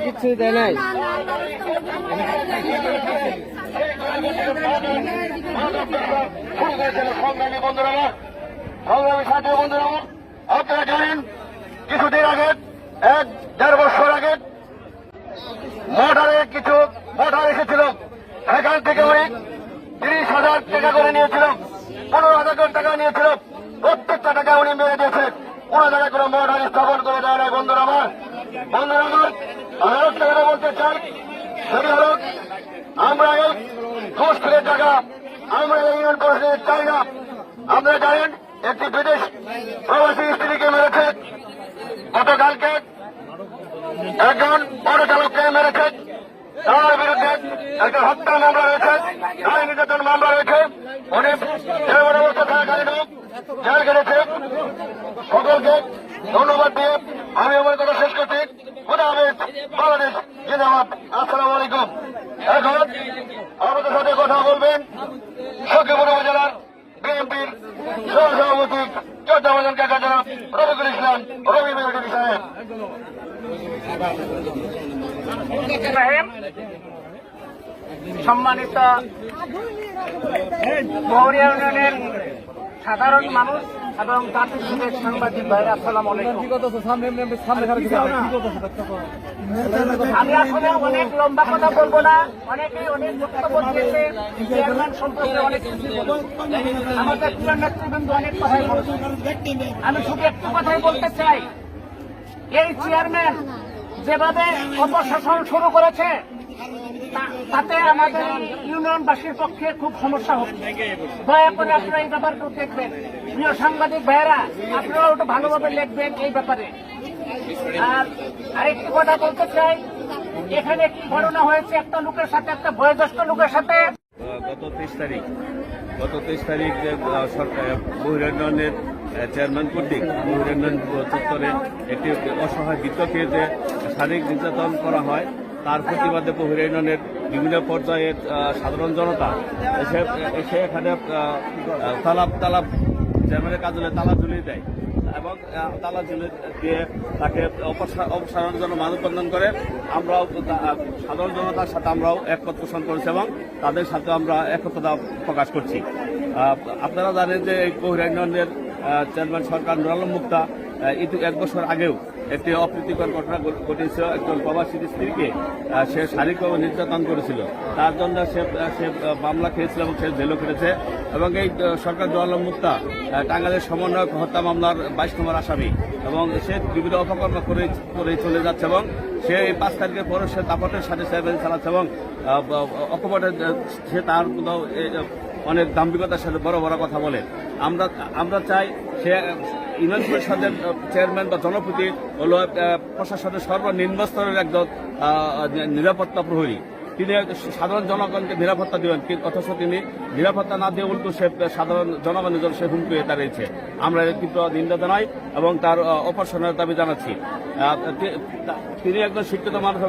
কিছু দেয় নাই? সংগ্রামী বন্ধুরা সংগ্রামী সাথী বন্ধুরা আপনারা জানেন কিছুদিন আগে এক দেড় বছর আগে মোটরে কিছু মোটর এসেছিল। সেখান থেকে উনি তিরিশ হাজার টাকা করে নিয়েছিল। পনেরো হাজার করে টাকা নিয়েছিল। প্রত্যেকটা টাকা উনি মেরে দিয়েছিলেন কোন জায়গায় কোনো মোটর স্থাপন করে দেওয়া নাই, বন্ধুরা আমার। বন্ধুরা আমার আমি একটা কথা বলতে চাই। সেটি হল, আমরা এই ঘুষ ফিরে টাকা, আমরা ইউনিয়ন পরিষদের চাই না। আপনারা জানেন, একটি বিদেশ প্রবাসী স্ত্রীকে মেরেছে গতকালকে একজন বড় চালককে মেরেছে তার বিরুদ্ধে একটা হত্যা মামলা রয়েছে নারী নির্যাতন মামলা রয়েছে। উনি দেড় অবস্থা থাকাকালীন জেল কেটেছে সকলকে ধন্যবাদ দিয়ে আমি আমার কথা শেষ করছি। খুদা হাফেজ, বাংলাদেশ জিন্দাবাদ। আসসালামু আলাইকুম। এখন আমাদের সাথে কথা বলবেন সখীপুর উপজেলার বিএনপির সহসভাপতি চৌদ্দাবাজান কাকা জনাব রবিকুল ইসলাম, রবি সাহেব সাহেব সম্মানিত ইউনিয়নের সাধারণ মানুষ এবং জাতিসংঘের সাংবাদিক ভাইরা আসসালাম আমি আসলে অনেক লম্বা কথা বলব না। অনেকেই অনেক বক্তব্য দিয়েছে। চেয়ারম্যান সম্পর্কে অনেক আমাদের প্রিয় নেতৃবৃন্দ অনেক কথাই আমি শুধু একটু কথাই বলতে চাই। এই চেয়ারম্যান যেভাবে অপশাসন শুরু করেছে তাতে আমাদের ইউনিয়নবাসীর পক্ষে খুব সমস্যা হচ্ছে। দয়া করে আপনারা এই ব্যাপারটা দেখবেন। প্রিয় সাংবাদিক ভাইয়েরা, আপনারাও একটু ভালোভাবে লিখবেন এই ব্যাপারে। আর আরেকটি কথা বলতে চাই, এখানে কি ঘটনা হয়েছে? একটা লোকের সাথে, একটা বয়োজ্যেষ্ঠ লোকের সাথে। গত তেইশ তারিখ, গত তেইশ তারিখ সরকার বহিরুন্নয়নের চেয়ারম্যান কর্তৃক বহিরুন্নয়ন চত্বরে একটি অসহায় যে শারীরিক নির্যাতন করা হয় তার প্রতিবাদে বহিরুন্নয়নের বিভিন্ন পর্যায়ের সাধারণ জনতা এসে এসে এখানে তালাব তালাব চেয়ারম্যানের কার্যালয়ে তালা ঝুলিয়ে দেয় এবং তালা ঝুলিয়ে দিয়ে তাকে অপসা- অপসারণের জন্য মানববন্ধন করে আমরাও সাধারণ জনতার সাথে আমরাও একমত পোষণ করেছি এবং তাদের সাথে আমরা একতা প্রকাশ করছি। আপনারা জানেন যে এই বহিরাইনের চেয়ারম্যান সরকার নুরালম মুক্তা এক বছর আগেও একটি অপ্রীতিকর ঘটনা ঘট- ঘটেছে একজন প্রবাসীর স্ত্রীকে সে শারীরিকভাবে নির্যাতন করেছিল। তার জন্য সে সে মামলা খেয়েছিল এবং সে জেলও খেটেছে এবং এই সরকার জওয়ালাম মুক্তা আহ, টাঙ্গাইলের সমন্বয়ক হত্যা মামলার বাইশ নম্বর আসামি এবং সে বিভিন্ন অপকর্ম করে করে চলে যাচ্ছে এবং সে এই পাঁচ তারিখের পরে সে দাপটের সাথে সেভেন চালাচ্ছে এবং আহ, অকপটে সে তার অনেক দাম্ভিকতার সাথে বড় বড় কথা বলে। আমরা আমরা চাই সে ইউনিয়ন পরিষদের চেয়ারম্যান বা জনপ্রতি প্রশাসনের সর্বনিম্ন স্তরের একজন নিরাপত্তা প্রহরী। তিনি সাধারণ জনগণকে নিরাপত্তা দিবেন অথচ তিনি নিরাপত্তা না দিয়ে উল্টো সে সাধারণ জনগণের জন্য সে হুমকি হয়ে দাঁড়িয়েছে। আমরা তীব্র নিন্দা জানাই এবং তার অপসারণের দাবি জানাচ্ছি। তিনি একজন শিক্ষিত মানুষ।